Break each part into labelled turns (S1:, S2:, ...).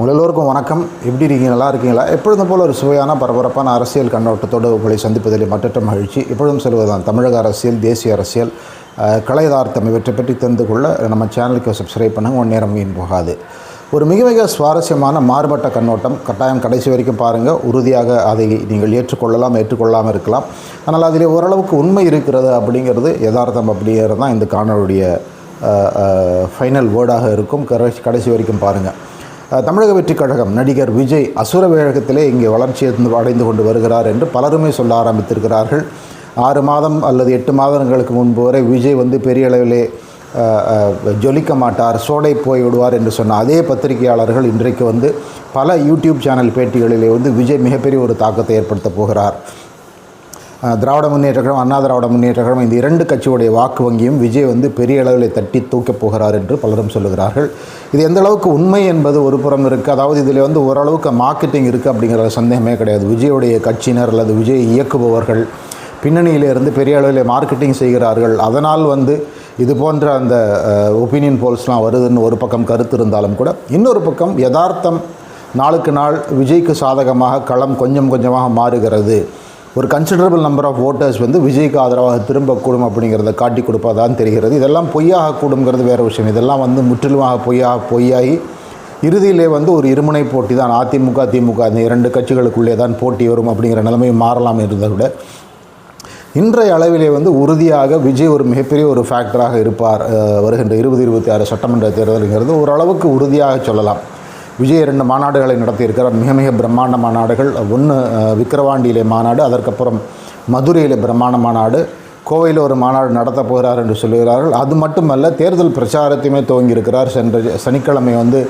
S1: உங்களெல்லோருக்கும் வணக்கம். எப்படி இருக்கீங்க? நல்லா இருக்கீங்களா? எப்பொழுதும் போல் ஒரு சுவையான பரபரப்பான அரசியல் கண்ணோட்டத்தோடு உங்களை சந்திப்பதில் மற்றற்ற மகிழ்ச்சி. எப்பொழுதும் சொல்வதுதான் தமிழக அரசியல் தேசிய அரசியல் கலையதார்த்தம் இவற்றை பற்றி தெரிந்து கொள்ள நம்ம சேனலுக்கு சப்ஸ்கிரைப் பண்ணுங்கள் ஒன் நேரம் வீண் போகாது. ஒரு மிக மிக சுவாரஸ்யமான மாறுபட்ட கண்ணோட்டம் கட்டாயம் கடைசி வரைக்கும் பாருங்கள் உறுதியாக அதை நீங்கள் ஏற்றுக்கொள்ளலாம் ஏற்றுக்கொள்ளாமல் இருக்கலாம். ஆனால் அதில் ஓரளவுக்கு உண்மை இருக்கிறது அப்படிங்கிறது யதார்த்தம் அப்படிங்கிறது தான் இந்த காணொலியுடைய ஃபைனல் வேர்டாக இருக்கும். கடைசி கடைசி வரைக்கும் பாருங்கள் தமிழக வெற்றிக் கழகம் நடிகர் விஜய் அசுர வேகத்திலே இங்கே வளர்ச்சி அடைந்து கொண்டு வருகிறார் என்று பலருமே சொல்ல ஆரம்பித்திருக்கிறார்கள். ஆறு மாதம் அல்லது எட்டு மாதங்களுக்கு முன்பு வரை விஜய் வந்து பெரிய அளவிலே ஜொலிக்க மாட்டார் சோடை போய் விடுவார் என்று சொன்ன அதே பத்திரிகையாளர்கள் இன்றைக்கு வந்து பல யூடியூப் சேனல் பேட்டிகளிலே வந்து விஜய் மிகப்பெரிய ஒரு தாக்கத்தை ஏற்படுத்தப் போகிறார். திராவிட முன்னேற்ற கழகம் அண்ணா திராவிட முன்னேற்ற கழகம் இந்த இரண்டு கட்சியுடைய வாக்கு வங்கியும் விஜய் வந்து பெரிய அளவில் தட்டி தூக்கப் போகிறார் என்று பலரும் சொல்லுகிறார்கள். இது எந்த அளவுக்கு உண்மை என்பது ஒரு புறம் இருக்குது அதாவது இதில் வந்து ஓரளவுக்கு மார்க்கெட்டிங் இருக்குது அப்படிங்கிற சந்தேகமே கிடையாது. விஜயுடைய கட்சியினர் அல்லது விஜய் இயக்குபவர்கள் பின்னணியிலிருந்து பெரிய அளவில் மார்க்கெட்டிங் செய்கிறார்கள். அதனால் வந்து இது போன்ற அந்த ஒப்பீனியன் போல்ஸ்லாம் வருதுன்னு ஒரு பக்கம் கருத்து இருந்தாலும் கூட இன்னொரு பக்கம் யதார்த்தம் நாளுக்கு நாள் விஜய்க்கு சாதகமாக களம் கொஞ்சம் கொஞ்சமாக மாறுகிறது. ஒரு கன்சிடரபிள் நம்பர் ஆஃப் ஓட்டர்ஸ் வந்து விஜய்க்கு ஆதரவாக திரும்பக்கூடும் அப்படிங்கிறத காட்டி கொடுப்பதான் தெரிகிறது. இதெல்லாம் பொய்யாகக்கூடும்ங்கிறது வேறு விஷயம். இதெல்லாம் வந்து முற்றிலுமாக பொய்யாக பொய்யாகி இறுதியிலே வந்து ஒரு இருமுனை போட்டி தான் அதிமுக திமுக இந்த இரண்டு கட்சிகளுக்குள்ளே தான் போட்டி வரும் அப்படிங்கிற நிலைமை மாறலாம் இருந்ததை விட இன்றைய அளவிலே வந்து உறுதியாக விஜய் ஒரு மிகப்பெரிய ஒரு ஃபேக்டராக இருப்பார் வருகின்ற இருபது இருபத்தி ஆறு சட்டமன்ற தேர்தலுங்கிறது ஓரளவுக்கு உறுதியாக சொல்லலாம். விஜய் இரண்டு மாநாடுகளை நடத்தியிருக்கிறார். மிக மிக பிரம்மாண்ட மாநாடுகள். ஒன்று விக்கிரவாண்டியிலே மாநாடு அதற்கப்புறம் மதுரையிலே பிரம்மாண்ட மாநாடு. கோவையில் ஒரு மாநாடு நடத்தப் போகிறார் என்று சொல்கிறார்கள் அது மட்டுமல்ல தேர்தல் பிரச்சாரத்தையுமே துவங்கியிருக்கிறார். சென்ற சனிக்கிழமை வந்து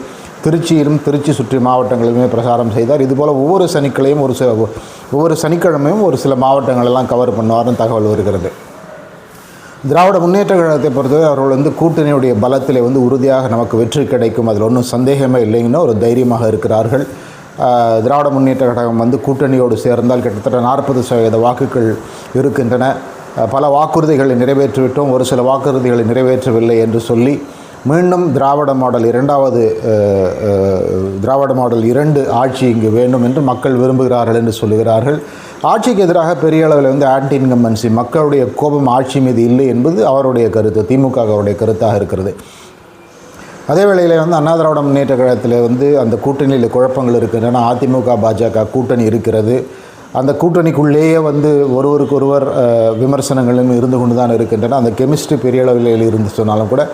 S1: திருச்சியிலும் திருச்சி சுற்றி மாவட்டங்களிலுமே பிரச்சாரம் செய்தார். இதுபோல் ஒவ்வொரு சனிக்கிழமையும் ஒரு சில ஒவ்வொரு சனிக்கிழமையும் ஒரு சில மாவட்டங்களெல்லாம் கவர் பண்ணுவார்னு தகவல் வருகிறது. திராவிட முன்னேற்ற கழகத்தை பொறுத்தவரை அவர்கள் வந்து கூட்டணியுடைய பலத்திலே வந்து உறுதியாக நமக்கு வெற்றி கிடைக்கும். அதில் ஒன்றும் சந்தேகமே இல்லைங்கன்னா ஒரு தைரியமாக இருக்கிறார்கள். திராவிட முன்னேற்ற கழகம் வந்து கூட்டணியோடு சேர்ந்தால் கிட்டத்தட்ட நாற்பது சதவீத வாக்குகள் இருக்கின்றன. பல வாக்குறுதிகளை நிறைவேற்றிவிட்டோம். ஒரு சில வாக்குறுதிகளை நிறைவேற்றவில்லை என்று சொல்லி மீண்டும் திராவிட மாடல் இரண்டாவது திராவிட மாடல் இரண்டு ஆட்சி இங்கு வேண்டும் என்று மக்கள் விரும்புகிறார்கள் என்று சொல்லுகிறார்கள். ஆட்சிக்கு எதிராக பெரிய அளவில் வந்து ஆன்டி இன்கம்பன்சி மக்களுடைய கோபம் ஆட்சி மீது இல்லை என்பது அவருடைய கருத்து திமுக அவருடைய கருத்தாக இருக்கிறது. அதே வேளையில் வந்து அண்ணா திராவிட முன்னேற்ற கழகத்தில் வந்து அந்த கூட்டணியில் குழப்பங்கள் இருக்கின்றன. அதிமுக பாஜக கூட்டணி இருக்கிறது. அந்த கூட்டணிக்குள்ளேயே வந்து ஒருவருக்கொருவர் விமர்சனங்களும் இருந்து கொண்டு தான் இருக்கின்றன. அந்த கெமிஸ்ட்ரி பெரிய அளவில் இருந்து சொன்னாலும் கூட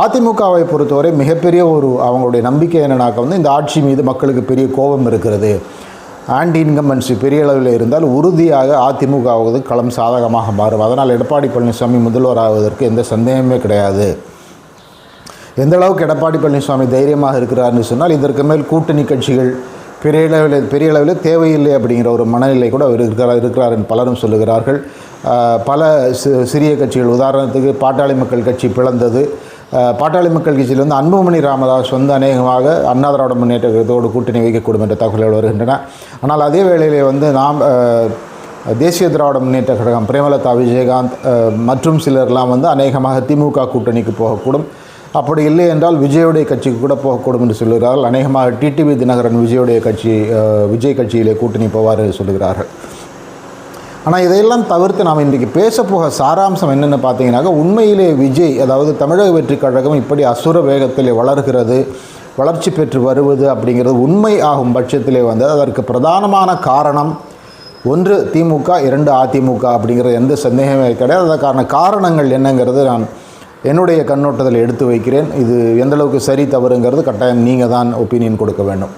S1: அதிமுகவை பொறுத்தவரை மிகப்பெரிய ஒரு அவங்களுடைய நம்பிக்கை என்னன்னாக்க வந்து இந்த ஆட்சி மீது மக்களுக்கு பெரிய கோபம் இருக்கிறது. ஆன்டி இன்கம்பன்சி பெரிய அளவில் இருந்தால் உறுதியாக அதிமுகவுக்கு களம் சாதகமாக மாறும். அதனால் எடப்பாடி பழனிசாமி முதல்வராவதற்கு எந்த சந்தேகமே கிடையாது. எந்த அளவுக்கு எடப்பாடி பழனிசாமி தைரியமாக இருக்கிறார்னு சொன்னால் இதற்கு மேல் கூட்டணி கட்சிகள் பெரிய அளவில் பெரிய அளவில் தேவையில்லை அப்படிங்கிற ஒரு மனநிலை கூட அவர் இருக்கிறார் இருக்கிறார் என்று பலரும் சொல்லுகிறார்கள். பல சிறிய கட்சிகள் உதாரணத்துக்கு பாட்டாளி மக்கள் கட்சி பிளந்தது. பாட்டாளி மக்கள் கட்சியில் வந்து அன்புமணி ராமதாஸ் வந்து அநேகமாக அண்ணா திராவிட முன்னேற்ற கழகத்தோடு கூட்டணி வைக்கக்கூடும் என்ற தகவல்கள் வருகின்றன. ஆனால் அதே வேளையிலே வந்து நாம் தேசிய திராவிட முன்னேற்ற கழகம் பிரேமலதா விஜயகாந்த் மற்றும் சிலர்லாம் வந்து அநேகமாக திமுக கூட்டணிக்கு போகக்கூடும். அப்படி இல்லை என்றால் விஜயுடைய கட்சிக்கு கூட போகக்கூடும் என்று சொல்கிறார்கள் அநேகமாக டிடிவி தினகரன் விஜயுடைய கட்சி விஜய் கட்சியிலே கூட்டணி போவார் என்று சொல்கிறார்கள் ஆனால் இதையெல்லாம் தவிர்த்து நாம் இன்றைக்கு பேசப்போக சாராம்சம் என்னென்னு பார்த்தீங்கன்னாக்கா உண்மையிலே விஜய் அதாவது தமிழக வெற்றி கழகம் இப்படி அசுர வேகத்தில் வளர்கிறது வளர்ச்சி பெற்று வருவது அப்படிங்கிறது உண்மை ஆகும் பட்சத்திலே வந்து அதற்கு பிரதானமான காரணம் ஒன்று திமுக இரண்டு அதிமுக அப்படிங்கிற எந்த சந்தேகமே கிடையாது. அதற்கான காரணங்கள் என்னங்கிறது நான் என்னுடைய கண்ணோட்டத்தில் எடுத்து வைக்கிறேன். இது எந்த அளவுக்கு சரி தவறுங்கிறது கட்டாயம் நீங்கள் தான் ஒப்பீனியன் கொடுக்க வேண்டும்.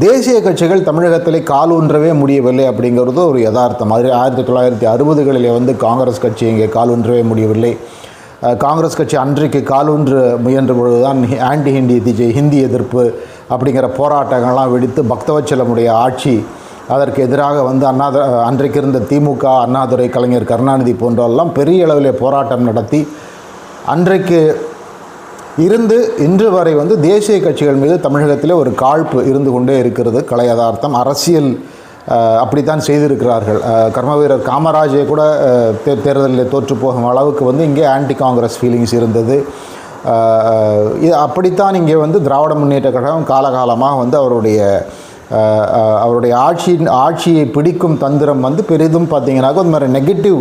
S1: தேசிய கட்சிகள் தமிழகத்திலே காலூன்றவே முடியவில்லை அப்படிங்கிறது ஒரு யதார்த்தம். அது ஆயிரத்தி தொள்ளாயிரத்தி அறுபதுகளில் வந்து காங்கிரஸ் கட்சி இங்கே காலூன்றவே முடியவில்லை. காங்கிரஸ் கட்சி அன்றைக்கு காலூன்று முயன்ற பொழுதுதான் ஆன்டி ஹிந்தி திஜை ஹிந்தி எதிர்ப்பு அப்படிங்கிற போராட்டங்கள்லாம் வெடித்து பக்தவச்சலமுடைய ஆட்சி அதற்கு எதிராக வந்து அண்ணா அன்றைக்கு இருந்த திமுக அண்ணாதுரை கலைஞர் கருணாநிதி போன்றவெல்லாம் பெரிய அளவிலே போராட்டம் நடத்தி அன்றைக்கு இருந்து இன்று வரை வந்து தேசிய கட்சிகள் மீது தமிழகத்தில் ஒரு காழ்ப்பு இருந்து கொண்டே இருக்கிறது. கலை யதார்த்தம் அரசியல் அப்படித்தான் செய்திருக்கிறார்கள். கர்மவீரர் கர்ம வீரர் காமராஜை கூட தே தேர்தலில் தோற்று போகும் அளவுக்கு வந்து இங்கே ஆன்டி காங்கிரஸ் ஃபீலிங்ஸ் இருந்தது இது அப்படித்தான் இங்கே வந்து திராவிட முன்னேற்ற கழகம் காலகாலமாக வந்து அவருடைய அவருடைய ஆட்சியின் ஆட்சியை பிடிக்கும் தந்திரம் வந்து பெரிதும் பார்த்தீங்கன்னாக்க இந்த மாதிரி நெகட்டிவ்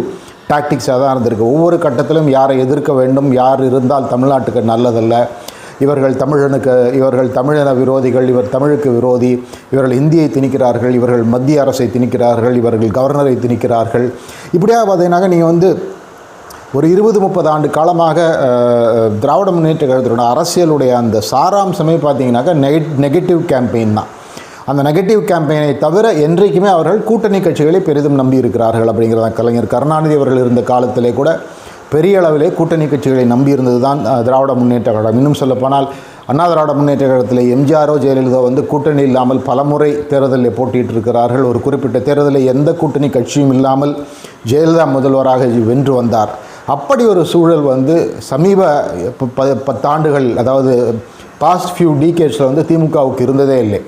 S1: டாக்டிக்ஸாக தான் இருந்திருக்கு. ஒவ்வொரு கட்டத்திலும் யாரை எதிர்க்க வேண்டும் யார் இருந்தால் தமிழ்நாட்டுக்கு நல்லதல்ல. இவர்கள் தமிழனுக்கு இவர்கள் தமிழின விரோதிகள் இவர் தமிழுக்கு விரோதி. இவர்கள் இந்தியை திணிக்கிறார்கள் இவர்கள் மத்திய அரசை திணிக்கிறார்கள் இவர்கள் கவர்னரை திணிக்கிறார்கள். இப்படியாக பார்த்தீங்கன்னாக்க நீங்கள் வந்து ஒரு இருபது முப்பது ஆண்டு காலமாக திராவிட முன்னேற்ற கழகத்தினோட அரசியலுடைய அந்த சாராம்சமே பார்த்தீங்கன்னாக்கா நெகட் நெகட்டிவ் கேம்பெயின் தான். அந்த நெகட்டிவ் கேம்பெயினை தவிர என்றைக்குமே அவர்கள் கூட்டணி கட்சிகளை பெரிதும் நம்பி இருக்கிறார்கள் அப்படிங்கிறத கலைஞர் கருணாநிதி அவர்கள் இருந்த காலத்திலே கூட பெரிய அளவிலே கூட்டணி கட்சிகளை நம்பி இருந்தது தான் திராவிட முன்னேற்ற கழகம். இன்னும் சொல்லப்போனால் அண்ணா திராவிட முன்னேற்ற கழகத்தில் எம்ஜிஆரோ ஜெயலலிதா வந்து கூட்டணி இல்லாமல் பலமுறை தேர்தலில் போட்டியிட்டு இருக்கிறார்கள் ஒரு குறிப்பிட்ட தேர்தலில் எந்த கூட்டணி கட்சியும் இல்லாமல் ஜெயலலிதா முதல்வராக வென்று வந்தார். அப்படி ஒரு சூழல் வந்து சமீப ப- பத்தாண்டுகள் அதாவது பாஸ்ட் ஃபியூ டீகேட்ஸில் வந்து திமுகவுக்கு இருந்ததே இல்லை.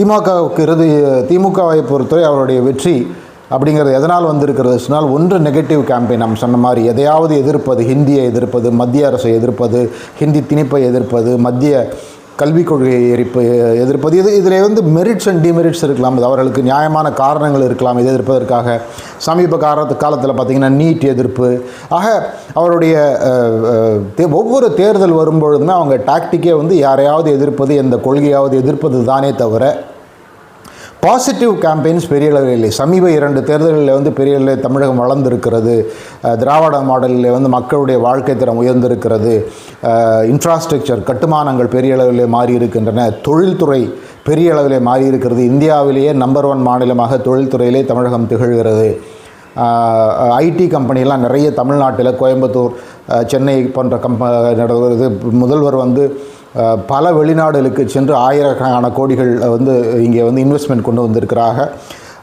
S1: திமுகவுக்கு இருந்து திமுகவை பொறுத்தவரை அவருடைய வெற்றி அப்படிங்கிறது எதனால் வந்திருக்கிறது? சொன்னால் ஒன்று நெகட்டிவ் கேம்பெயின் நம்ம சொன்ன மாதிரி எதையாவது எதிர்ப்பது ஹிந்தியை எதிர்ப்பது மத்திய அரசை எதிர்ப்பது ஹிந்தி திணிப்பை எதிர்ப்பது மத்திய கல்விக் கொள்கையை எரிப்பு எதிர்ப்பது. இது இதில் வந்து மெரிட்ஸ் அண்ட் டிமெரிட்ஸ் இருக்கலாம். அது அவர்களுக்கு நியாயமான காரணங்கள் இருக்கலாம். இதை எதிர்ப்பதற்காக சமீப காலத்து காலத்தில் பார்த்திங்கன்னா நீட் எதிர்ப்பு. ஆக அவருடைய தே- ஒவ்வொரு தேர்தல் வரும்பொழுதுமே அவங்க டாக்டிக்கே வந்து யாரையாவது எதிர்ப்பது எந்த கொள்கையாவது எதிர்ப்பது தானே தவிர பாசிட்டிவ் கேம்பெயின்ஸ் பெரிய அளவில் இல்லை. சமீப இரண்டு தேர்தல்களில் வந்து பெரிய அளவில் தமிழகம் வளர்ந்திருக்கிறது. திராவிட மாடலில் வந்து மக்களுடைய வாழ்க்கை தரம் உயர்ந்திருக்கிறது. இன்ஃப்ராஸ்ட்ரக்சர் கட்டுமானங்கள் பெரிய அளவில் மாறி இருக்கின்றன தொழில்துறை பெரிய அளவில் மாறி இருக்கிறது இந்தியாவிலேயே நம்பர் ஒன் மாநிலமாக தொழில்துறையிலே தமிழகம் திகழ்கிறது. ஐடி கம்பெனிலாம் நிறைய தமிழ்நாட்டில் கோயம்புத்தூர் சென்னை போன்ற கம்ப நடவது முதல்வர் வந்து பல வெளிநாடுகளுக்கு சென்று ஆயிரக்கணக்கான கோடிகள் வந்து இங்கே வந்து இன்வெஸ்ட்மெண்ட் கொண்டு வந்திருக்கிறாங்க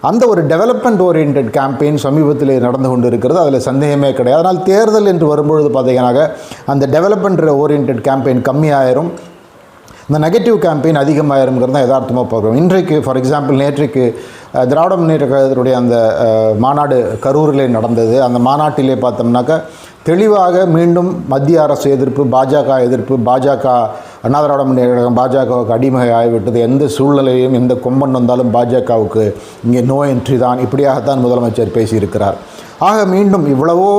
S1: அந்த ஒரு டெவலப்மெண்ட் ஓரியன்ட் கேம்பெயின் சமீபத்தில் நடந்து கொண்டு இருக்கிறது அதில் சந்தேகமே கிடையாது. அதனால் தேர்தல் என்று வரும்பொழுது பார்த்தீங்கன்னாக்க அந்த டெவலப்மெண்ட் ஓரியன்ட் கேம்பெயின் கம்மியாயிரும். இந்த நெகட்டிவ் கேம்பெயின் அதிகமாயிருங்கிறது தான் யதார்த்தமாக பார்க்குறோம். இன்றைக்கு ஃபார் எக்ஸாம்பிள் நேற்றைக்கு திராவிட முன்னேற்ற கழகத்தினுடைய அந்த மாநாடு கரூரிலே நடந்தது. அந்த மாநாட்டிலே பார்த்தோம்னாக்கா தெளிவாக மீண்டும் மத்திய அரசு எதிர்ப்பு பாஜக எதிர்ப்பு பாஜக அண்ணா திராவிட முன்னேற்ற கழகம் பாஜகவுக்கு அடிமை ஆகிவிட்டது. எந்த சூழ்நிலையும் எந்த கொம்பன் வந்தாலும் பாஜகவுக்கு இங்கே நோ என்ட்ரி தான். இப்படியாகத்தான் முதலமைச்சர் பேசியிருக்கிறார். ஆக மீண்டும் இவ்வளவோ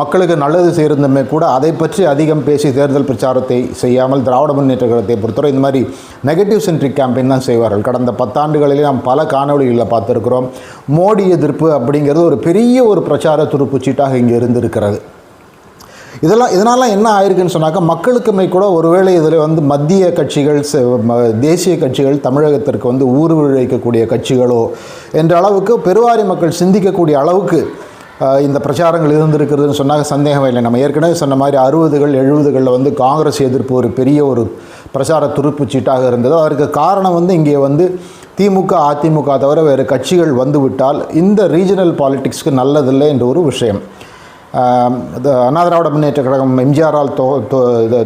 S1: மக்களுக்கு நல்லது செய்திருந்தமே கூட அதை பற்றி அதிகம் பேசி தேர்தல் பிரச்சாரத்தை செய்யாமல் திராவிட முன்னேற்ற கழகத்தை பொறுத்தவரை இந்த மாதிரி நெகட்டிவ் சென்ட்ரிக் கேம்பெயின் தான் செய்வார்கள். கடந்த பத்தாண்டுகளிலே நாம் பல காணொளிகளில் பார்த்துருக்கிறோம். மோடி எதிர்ப்பு அப்படிங்கிறது ஒரு பெரிய ஒரு பிரச்சார துருப்புச்சீட்டாக இங்கே இருந்திருக்கிறது. இதெல்லாம் இதனால என்ன ஆயிருக்குன்னு சொன்னாக்கா மக்களுக்குமே கூட ஒருவேளை இதில் வந்து மத்திய கட்சிகள் தேசிய கட்சிகள் தமிழகத்திற்கு வந்து ஊறு கட்சிகளோ என்ற அளவுக்கு பெருவாரி மக்கள் சிந்திக்கக்கூடிய அளவுக்கு இந்த பிரச்சாரங்கள் இருந்திருக்கிறதுன்னு சொன்னாக்க சந்தேகம் இல்லை. நம்ம ஏற்கனவே சொன்ன மாதிரி அறுபதுகள் எழுபதுகளில் வந்து காங்கிரஸ் எதிர்ப்பு ஒரு பெரிய ஒரு பிரச்சார துருப்பு சீட்டாக இருந்தது அதற்கு காரணம் வந்து இங்கே வந்து திமுக அதிமுக தவிர வேறு கட்சிகள் வந்துவிட்டால் இந்த ரீஜனல் பாலிட்டிக்ஸ்க்கு நல்லதில்லை என்ற ஒரு விஷயம். அண்ணா திராவிட முன்னேற்ற கழகம் எம்ஜிஆரால்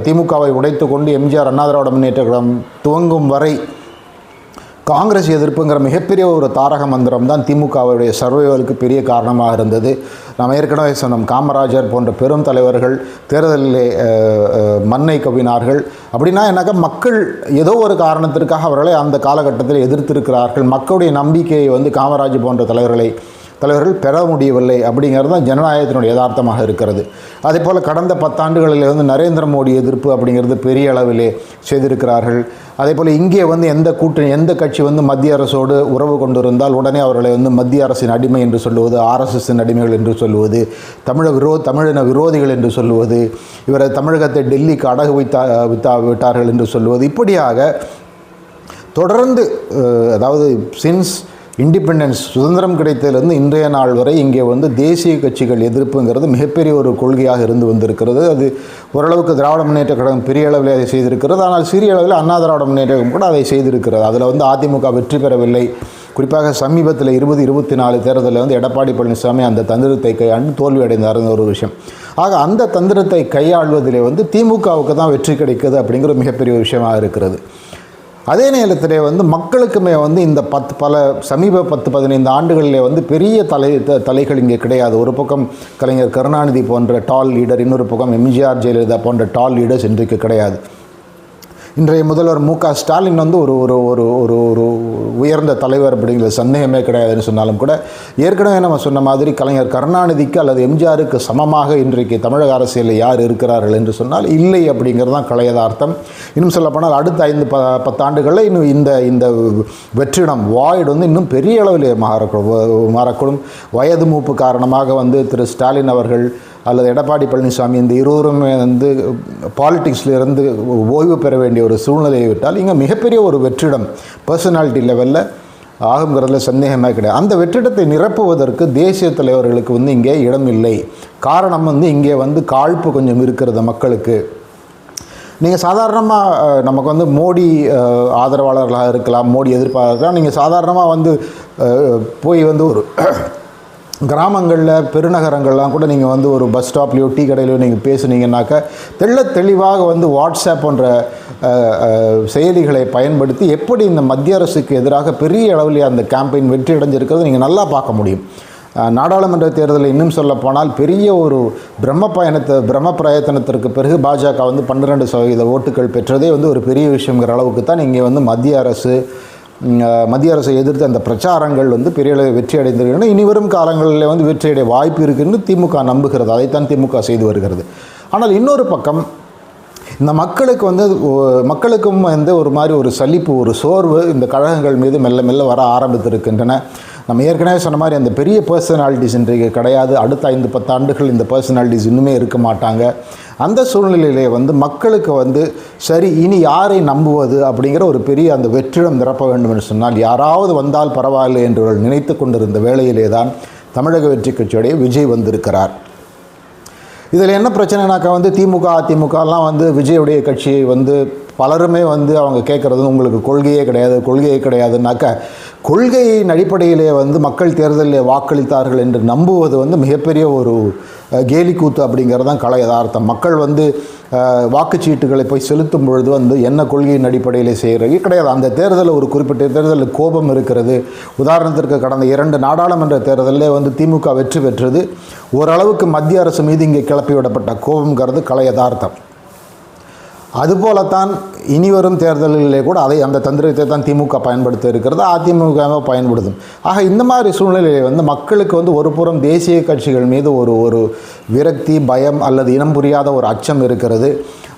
S1: திமுகவை உடைத்து கொண்டு எம்ஜிஆர் அண்ணா திராவிட முன்னேற்ற கழகம் துவங்கும் வரை காங்கிரஸ் எதிர்ப்புங்கிற மிகப்பெரிய ஒரு தாரக மந்திரம் தான் திமுகவுடைய சர்வைவலுக்கு பெரிய காரணமாக இருந்தது. நாம் ஏற்கனவே சொன்னோம் காமராஜர் போன்ற பெரும் தலைவர்கள் தேர்தலிலே மண்ணை கவினார்கள் அப்படின்னா என்னாக்கா மக்கள் ஏதோ ஒரு காரணத்திற்காக அவர்களை அந்த காலகட்டத்தில் எதிர்த்திருக்கிறார்கள். மக்களுடைய நம்பிக்கையை வந்து காமராஜ் போன்ற தலைவர்களை தலைவர்கள் பெற முடியவில்லை அப்படிங்கிறது தான் ஜனநாயகத்தினுடைய யதார்த்தமாக இருக்கிறது. அதே போல் கடந்த பத்தாண்டுகளில் வந்து நரேந்திர மோடி எதிர்ப்பு அப்படிங்கிறது பெரிய அளவிலே செய்திருக்கிறார்கள். அதே போல் இங்கே வந்து எந்த கூட்டணி எந்த கட்சி வந்து மத்திய அரசோடு உறவு கொண்டிருந்தால் உடனே அவர்களை வந்து மத்திய அரசின் அடிமை என்று சொல்லுவது ஆர்எஸ்எஸ்ஸின் அடிமைகள் என்று சொல்லுவது தமிழ விரோ தமிழின விரோதிகள் என்று சொல்லுவது இவரை தமிழகத்தை டெல்லிக்கு அடகு வைத்தா வித்தா விட்டார்கள் என்று சொல்லுவது இப்படியாக தொடர்ந்து அதாவது சின்ஸ் இண்டிபெண்டன்ஸ் சுதந்திரம் கிடைத்ததிலிருந்து இன்றைய நாள் வரை இங்கே வந்து தேசிய கட்சிகள் எதிர்ப்புங்கிறது மிகப்பெரிய ஒரு கொள்கையாக இருந்து வந்திருக்கிறது. அது ஓரளவுக்கு திராவிட முன்னேற்ற கழகம் பெரிய அளவில் அதை செய்திருக்கிறது. ஆனால் சிறிய அளவில் அண்ணா திராவிட முன்னேற்ற கழகம் கூட அதை செய்திருக்கிறது. அதில் வந்து அதிமுக வெற்றி பெறவில்லை. குறிப்பாக சமீபத்தில் இருபது இருபத்தி நாலு தேர்தலில் வந்து எடப்பாடி பழனிசாமி அந்த தந்திரத்தை கையாண்டு தோல்வி அடைந்தார்னு ஒரு விஷயம். ஆக அந்த தந்திரத்தை கையாள்வதிலே வந்து திமுகவுக்கு தான் வெற்றி கிடைக்குது அப்படிங்கிற மிகப்பெரிய விஷயமாக இருக்கிறது. அதே நேரத்திலே வந்து மக்களுக்குமே வந்து இந்த பத்து பல சமீப பத்து பதினைந்து ஆண்டுகளிலே வந்து பெரிய தலை த- தலைகள் இங்கே கிடையாது. ஒரு பக்கம் கலைஞர் கருணாநிதி போன்ற டால் லீடர் இன்னொரு பக்கம் எம்ஜிஆர் ஜெயலலிதா போன்ற டால் லீடர்ஸ் இன்றைக்கு கிடையாது. இன்றைய முதல்வர் மு க ஸ்டாலின் வந்து ஒரு ஒரு ஒரு ஒரு ஒரு உயர்ந்த தலைவர் அப்படிங்கிற சந்தேகமே கிடையாதுன்னு சொன்னாலும் கூட ஏற்கனவே நம்ம சொன்ன மாதிரி கலைஞர் கருணாநிதிக்கு அல்லது எம்ஜிஆருக்கு சமமாக இன்றைக்கு தமிழக அரசியலில் யார் இருக்கிறார்கள் என்று சொன்னால் இல்லை அப்படிங்கிறது தான் கலையதார்த்தம். இன்னும் சொல்லப்போனால் அடுத்த ஐந்து ப பத்தாண்டுகளில் இன்னும் இந்த இந்த வெற்றிடம் வாய்டு வந்து இன்னும் பெரிய அளவில் மாறக்கூடும் மாறக்கூடும். வயது மூப்பு காரணமாக வந்து திரு ஸ்டாலின் அவர்கள் அல்லது எடப்பாடி பழனிசாமி இந்த இருவருமே வந்து பாலிடிக்ஸ்ல இருந்து ஓய்வு பெற வேண்டிய ஒரு சூழ்நிலையை விட்டால் இங்கே மிகப்பெரிய ஒரு வெற்றிடம் பர்சனாலிட்டி லெவலில் ஆகுங்கிறதுல சந்தேகமே கிடையாது. அந்த வெற்றிடத்தை நிரப்புவதற்கு தேசிய தலைவர்களுக்கு வந்து இங்கே இடம் இல்லை. காரணம் வந்து இங்கே வந்து காழ்ப்பு கொஞ்சம் இருக்கிறது மக்களுக்கு. நீங்கள் சாதாரணமாக நமக்கு வந்து மோடி ஆதரவாளர்களாக இருக்கலாம் மோடி எதிர்ப்பாளர்களாக இருக்கலாம். நீங்கள் சாதாரணமாக வந்து போய் வந்து ஒரு கிராமங்களில் பெருநகரங்கள்லாம் கூட நீங்கள் வந்து ஒரு பஸ் ஸ்டாப்லேயோ டீ கடையிலையோ நீங்கள் பேசுனீங்கன்னாக்கா தெள்ள தெளிவாக வந்து வாட்ஸ்அப் போன்ற செயலிகளை பயன்படுத்தி எப்படி இந்த மத்திய அரசுக்கு எதிராக பெரிய அளவில் அந்த கேம்பெயின் வெற்றி அடைஞ்சிருக்கிறது நீங்கள் நல்லா பார்க்க முடியும். நாடாளுமன்ற தேர்தலில் இன்னும் சொல்லப்போனால் பெரிய ஒரு பிரம்ம பயணத்தை பிரம்ம பிரயத்தனத்திற்கு பிறகு பாஜக வந்து பன்னிரெண்டு சதவீத ஓட்டுகள் பெற்றதே வந்து ஒரு பெரிய விஷயங்கிற அளவுக்கு தான் இங்கே வந்து மத்திய அரசு மத்திய அரசை எதிர்த்து அந்த பிரச்சாரங்கள் வந்து பெரிய அளவில் வெற்றி அடைந்திருக்கின்றன. இனி வரும் காலங்களில் வந்து வெற்றியடைய வாய்ப்பு இருக்குன்னு திமுக நம்புகிறது. அதைத்தான் திமுக செய்து வருகிறது. ஆனால் இன்னொரு பக்கம் இந்த மக்களுக்கு வந்து மக்களுக்கும் வந்து ஒரு மாதிரி ஒரு சலிப்பு ஒரு சோர்வு இந்த கழகங்கள் மீது மெல்ல மெல்ல வர ஆரம்பித்திருக்கின்றன. நம்ம ஏற்கனவே சொன்ன மாதிரி அந்த பெரிய பர்சனாலிட்டிஸ் இன்றைக்கு கிடையாது. அடுத்த ஐந்து பத்து ஆண்டுகள் இந்த பர்சனாலிட்டிஸ் இன்னுமே இருக்க மாட்டாங்க. அந்த சூழ்நிலையிலே வந்து மக்களுக்கு வந்து சரி இனி யாரை நம்புவது அப்படிங்கிற ஒரு பெரிய அந்த வெற்றிடம் நிரப்ப வேண்டும் என்று சொன்னால் யாராவது வந்தால் பரவாயில்லை என்று நினைத்து கொண்டிருந்த வேளையிலே தான் தமிழக வெற்றி கட்சியுடைய விஜய் வந்திருக்கிறார். இதில் என்ன பிரச்சனைனாக்கா வந்து திமுக அதிமுகலாம் வந்து விஜயுடைய கட்சியை வந்து பலருமே வந்து அவங்க கேட்குறது உங்களுக்கு கொள்கையே கிடையாது கொள்கையே கிடையாதுனாக்கா கொள்கையின் அடிப்படையிலே வந்து மக்கள் தேர்தலில் வாக்களித்தார்கள் என்று நம்புவது வந்து மிகப்பெரிய ஒரு கேலிக்கூத்து அப்படிங்கிறது தான் கலை யதார்த்தம். மக்கள் வந்து வாக்குச்சீட்டுகளை போய் செலுத்தும் பொழுது வந்து என்ன கொள்கையின் அடிப்படையில் செய்கிறது கிடையாது. அந்த தேர்தலில் ஒரு குறிப்பிட்ட தேர்தலில் கோபம் இருக்கிறது. உதாரணத்திற்கு கடந்த இரண்டு நாடாளுமன்ற தேர்தலில் வந்து திமுக வெற்றி பெற்றது. ஓரளவுக்கு மத்திய அரசு மீது இங்கே கிளப்பி விடப்பட்ட கோபங்கிறது கலை யதார்த்தம். அதுபோலத்தான் இனி வரும் தேர்தல்களிலே கூட அதை அந்த தந்திரத்தை தான் திமுக பயன்படுத்த இருக்கிறது அதிமுக பயன்படுத்தும். ஆக இந்த மாதிரி சூழ்நிலையில் வந்து மக்களுக்கு வந்து ஒரு புறம் தேசிய கட்சிகள் மீது ஒரு ஒரு விரக்தி பயம் அல்லது இனம் புரியாத ஒரு அச்சம் இருக்கிறது.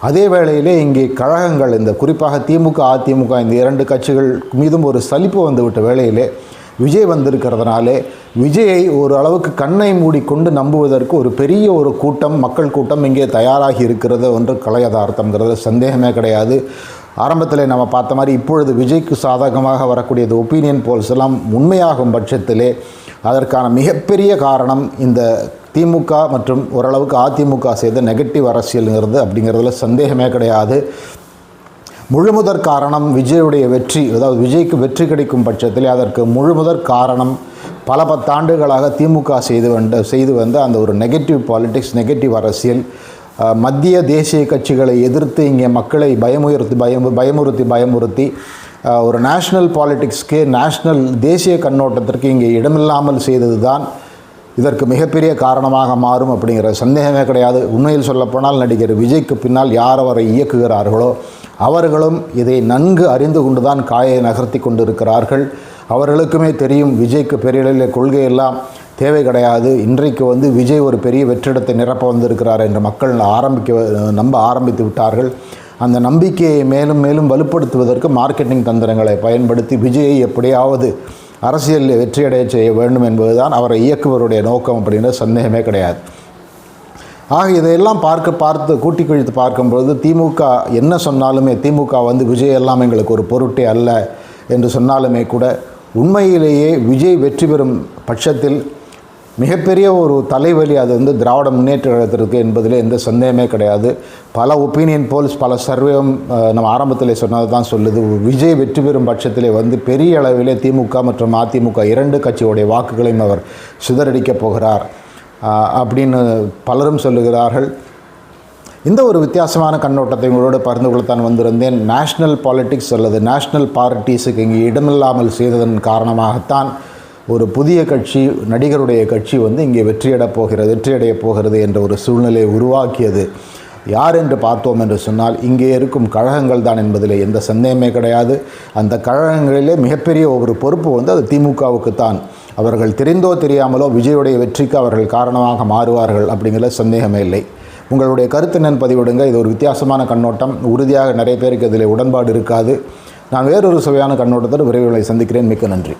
S1: அதே வேளையிலே இங்கே கழகங்கள் இந்த குறிப்பாக திமுக அதிமுக இந்த இரண்டு கட்சிகள் மீதும் ஒரு சலிப்பு வந்துவிட்ட வேளையிலே விஜய் வந்திருக்கிறதுனாலே விஜயை ஒரு அளவுக்கு கண்ணை மூடிக்கொண்டு நம்புவதற்கு ஒரு பெரிய ஒரு கூட்டம் மக்கள் கூட்டம் இங்கே தயாராகி இருக்கிறது ஒன்று கலையதார்த்தங்கிறது சந்தேகமே கிடையாது. ஆரம்பத்தில் நம்ம பார்த்த மாதிரி இப்பொழுது விஜய்க்கு சாதகமாக வரக்கூடியது ஒப்பீனியன் போல்ஸ் எல்லாம் உண்மையாகும் பட்சத்திலே அதற்கான மிகப்பெரிய காரணம் இந்த திமுக மற்றும் ஓரளவுக்கு அதிமுக செய்த நெகட்டிவ் அரசியலுங்கிறது அப்படிங்கிறதுல சந்தேகமே கிடையாது. முழுமுதற் காரணம் விஜயுடைய வெற்றி அதாவது விஜய்க்கு வெற்றி கிடைக்கும் பட்சத்தில் அதற்கு முழுமுதற் காரணம் பல பத்தாண்டுகளாக திமுக செய்து வந்த செய்து வந்த அந்த ஒரு நெகட்டிவ் பாலிடிக்ஸ் நெகட்டிவ் அரசியல் மத்திய தேசிய கட்சிகளை எதிர்த்து இங்கே மக்களை பயமுறுத்தி பயம் பயமுறுத்தி பயமுறுத்தி ஒரு நேஷ்னல் பாலிடிக்ஸ்க்கு நேஷ்னல் தேசிய கண்ணோட்டத்திற்கு இங்கே இடமில்லாமல் செய்தது தான் இதற்கு மிகப்பெரிய காரணமாக மாறும் அப்படிங்கிற சந்தேகமே கிடையாது. உண்மையில் சொல்லப்போனால் நடிகர் விஜய்க்கு பின்னால் யார் அவரை இயக்குகிறார்களோ அவர்களும் இதை நன்கு அறிந்து கொண்டுதான் காயை நகர்த்தி கொண்டிருக்கிறார்கள். அவர்களுக்குமே தெரியும் விஜய்க்கு பெரிய கொள்கையெல்லாம் தேவை கிடையாது. இன்றைக்கு வந்து விஜய் ஒரு பெரிய வெற்றிடத்தை நிரப்ப வந்திருக்கிறார் என்று மக்கள் ஆரம்பிக்க நம்ப ஆரம்பித்து விட்டார்கள். அந்த நம்பிக்கையை மேலும் மேலும் வலுப்படுத்துவதற்கு மார்க்கெட்டிங் தந்திரங்களை பயன்படுத்தி விஜயை எப்படியாவது அரசியலில் வெற்றியடைய செய்ய வேண்டும் என்பதுதான் அவரை இயக்குவருடைய நோக்கம் அப்படிங்கிற சந்தேகமே கிடையாது. ஆக இதையெல்லாம் பார்க்க பார்த்து கூட்டி கழித்து பார்க்கும்பொழுது திமுக என்ன சொன்னாலுமே திமுக வந்து விஜய் எல்லாம் எங்களுக்கு ஒரு பொருட்டே அல்ல என்று சொன்னாலுமே கூட உண்மையிலேயே விஜய் வெற்றி பெறும் பட்சத்தில் மிகப்பெரிய ஒரு தலைவலி அது வந்து திராவிட முன்னேற்ற கழகத்திற்கு என்பதில் எந்த சந்தேகமே கிடையாது. பல ஒப்பீனியன் போல்ஸ் பல சர்வேவும் நம்ம ஆரம்பத்தில் சொன்னது தான் சொல்லுது. விஜய் வெற்றி பெறும் பட்சத்திலே வந்து பெரிய அளவிலே திமுக மற்றும் அதிமுக இரண்டு கட்சியுடைய வாக்குகளையும் அவர் சிதறடிக்கப் போகிறார். அப்படின்னு பலரும் சொல்லுகிறார்கள். இந்த ஒரு வித்தியாசமான கண்ணோட்டத்தை உங்களோடு பகிர்ந்து கொள்ளத்தான் வந்திருந்தேன். நேஷ்னல் பாலிட்டிக்ஸ் அல்லது நேஷ்னல் பார்ட்டிஸுக்கு இங்கே இடமில்லாமல் செய்ததன் காரணமாகத்தான் ஒரு புதிய கட்சி நடிகருடைய கட்சி வந்து இங்கே வெற்றியடப் போகிறது வெற்றியடையப் போகிறது என்ற ஒரு சூழ்நிலையை உருவாக்கியது. யார் என்று பார்த்தோம் என்று சொன்னால் இங்கே இருக்கும் கழகங்கள் தான் என்பதில் எந்த சந்தேகமே கிடையாது. அந்த கழகங்களிலே மிகப்பெரிய ஒரு பொறுப்பு வந்து அது திமுகவுக்கு தான். அவர்கள் தெரிந்தோ தெரியாமலோ விஜயுடைய வெற்றிக்கு அவர்கள் காரணமாக மாறுவார்கள் அப்படிங்கிற சந்தேகமே இல்லை. உங்களுடைய கருத்து என்னன்னு பதிவிடுங்க. இது ஒரு வித்தியாசமான கண்ணோட்டம். உறுதியாக நிறைய பேருக்கு இதில் உடன்பாடு இருக்காது. நான் வேறொரு சுவையான கண்ணோட்டத்தோடு விரைவில் சந்திக்கிறேன். மிக்க நன்றி.